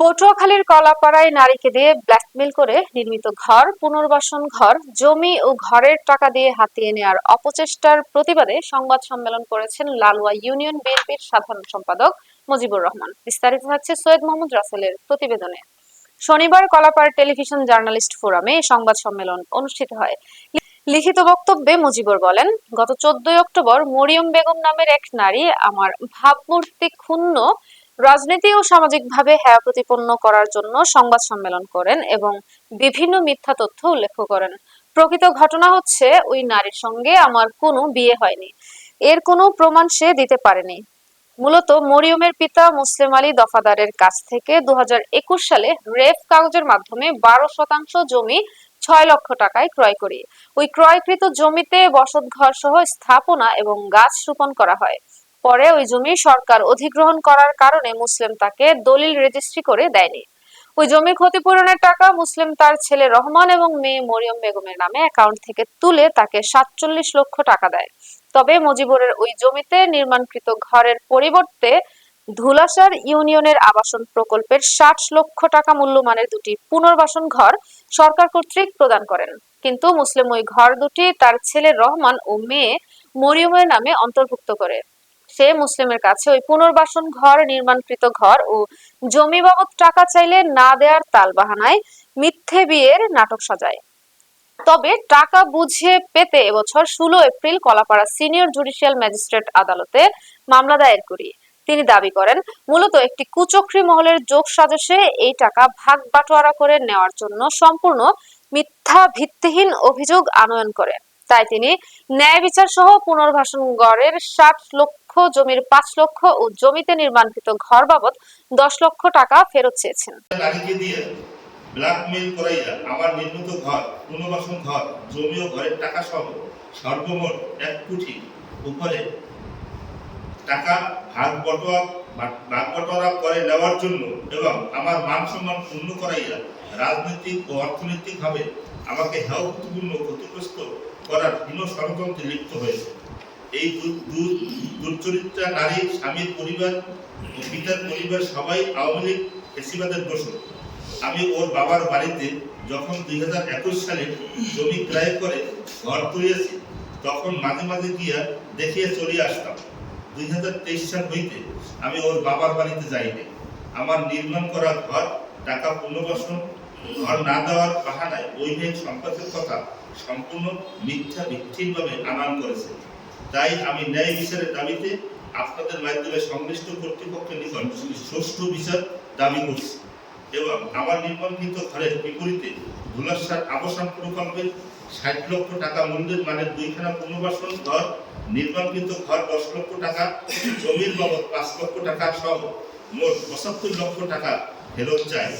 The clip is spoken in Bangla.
পটুয়াখালীর কলাপাড়ায় নারীকে দিয়ে ব্ল্যাকমেল করে নির্মিত ঘর, পুনর্বাসন ঘর, জমি ও ঘরের টাকা দিয়ে হাতিয়ে নেওয়ার অপচেষ্টার প্রতিবাদে সংবাদ সম্মেলন করেছেন লালুয়া ইউনিয়ন বিএনপির সাধারণ সম্পাদক মুজিবুর রহমান। বিস্তারিত হচ্ছে সৈয়দ মোহাম্মদ রাসেলের প্রতিবেদনে। শনিবার কলাপাড়া টেলিভিশন জার্নালিস্ট ফোরামে সংবাদ সম্মেলন অনুষ্ঠিত হয়। লিখিত বক্তব্যে মুজিবুর বলেন, গত চোদ্দই অক্টোবর মরিয়ম বেগম নামের এক নারী আমার ভাবমূর্তি ক্ষুণ্ণ রাজনীতি ও সামাজিকভাবে হ্যায় প্রতিপন্ন করার জন্য সংবাদ সম্মেলন করেন এবং বিভিন্ন মিথ্যা তথ্য উল্লেখ করেন। প্রকৃত ঘটনা হচ্ছে, ওই নারীর সঙ্গে আমার কোনো বিয়ে হয়নি। এর কোনো প্রমাণ সে দিতে পারেনি। মূলত মরিয়মের পিতা মুসলিম আলী দফাদারের কাছ থেকে দু হাজার একুশ সালে রেফ কাগজের মাধ্যমে বারো শতাংশ জমি ছয় লক্ষ টাকায় ক্রয় করি। ওই ক্রয়কৃত জমিতে বসত ঘর সহ স্থাপনা এবং গাছ রোপণ করা হয়। পরে ওই জমি সরকার অধিগ্রহণ করার কারণে মুসলিম তাকে দলিল রেজিস্ট্রি করে দেয়নি। ওই জমির ক্ষতিপূরণের টাকা মুসলিম তার ছেলে রহমান এবং মেয়ে মরিয়ম বেগমের নামে অ্যাকাউন্ট থেকে তুলে তাকে সাতচল্লিশ লক্ষ টাকা দেয়। তবে মুজিবুরের ওই জমিতে নির্মাণকৃত ঘরের পরিবর্তে ধুলাসার ইউনিয়নের আবাসন প্রকল্পের ষাট লক্ষ টাকা মূল্যমানের দুটি পুনর্বাসন ঘর সরকার কর্তৃক প্রদান করেন। কিন্তু মুসলিম ওই ঘর দুটি তার ছেলে রহমান ও মেয়ে মরিয়মের নামে অন্তর্ভুক্ত করে। সে মুসলিমের কাছে ওই পুনর্বাসন ঘর, নির্মাণকৃত ঘর ও জমি বাবদ টাকা চাইলে না দেওয়ার তালবাহানায় মিথ্যে বিয়ের নাটক সাজায়। তবে টাকা বুঝিয়ে পেতে এবছর ষোলো April Kalapara senior judicial magistrate আদালতে মামলা দায়ের করি। তিনি দাবি করেন, মূলত একটি কুচক্রী মহলের যোগ সাজসে এই টাকা ভাগ বাটোয়ারা করে নেওয়ার জন্য সম্পূর্ণ মিথ্যা ভিত্তিহীন অভিযোগ আনয়ন করে। তাই তিনি ন্যায় বিচার সহ পুনর্বাসন গড়ের ষাট লক্ষ জমির পাঁচ লক্ষ ও জমিতে নির্মাণকৃত ঘর বাবদ দশ লক্ষ টাকা ফেরত চেয়েছেন। ব্ল্যাকমেইল করাইয়া আমার নির্মিত ঘর, পুনর্বাসন ঘর জমি ও ঘরের টাকা সহ সর্বমোট এক কোটি উপরে টাকা ভাগ বটোয়া, ভাগ বটোয়ারা করে নেওয়ার জন্য এবং আমার মান সম্মান পূর্ণ করাইয়া রাজনৈতিক ও অর্থনৈতিকভাবে আমাকে হেয়পূর্ণ ক্ষতিগ্রস্ত করার হীন ষড়যন্ত্রে লিপ্ত হয়েছে। এই দুর্চরিত্রা নারী স্বামীর পরিবার ও পিতার পরিবার সবাই আওয়ামী লীগ ফেসিবাদের দোষর আমি ওর বাবার বাড়িতে যখন দুই হাজার একুশ সালে জমি ক্রয় করে ঘর তুলিয়েছি তখন মাঝে মাঝে গিয়া দেখিয়ে চলে আসতাম। দুই হাজার তেইশ সাল হইতে আমি ওর বাবার বাড়িতে যাইনি। আমার নির্মাণ করা ঘর, টাকা পুনর্বাসন, ঘর না দেওয়ার বাহানায় বৈবাহিক সম্পর্কের কথা সম্পূর্ণ মিথ্যা ভিত্তিকভাবে আনান করেছে। তাই আমি ন্যায় বিচারের দাবিতে আপনাদের মাধ্যমে সংশ্লিষ্ট কর্তৃপক্ষের নিকট সুষ্ঠু বিচার দাবি করছি এবং আমার নির্মাণকৃত ঘরের বিপরীতে ধুলাসার আবাসন প্রকল্পের ষাট লক্ষ টাকা মূল্যের মানে দুইখানা পুনর্বাসন ঘর, নির্মাণকৃত ঘর দশ লক্ষ টাকা, জমির বাবদ পাঁচ লক্ষ টাকা সহ মোট পঁচাত্তর লক্ষ টাকা ফেরত চাই।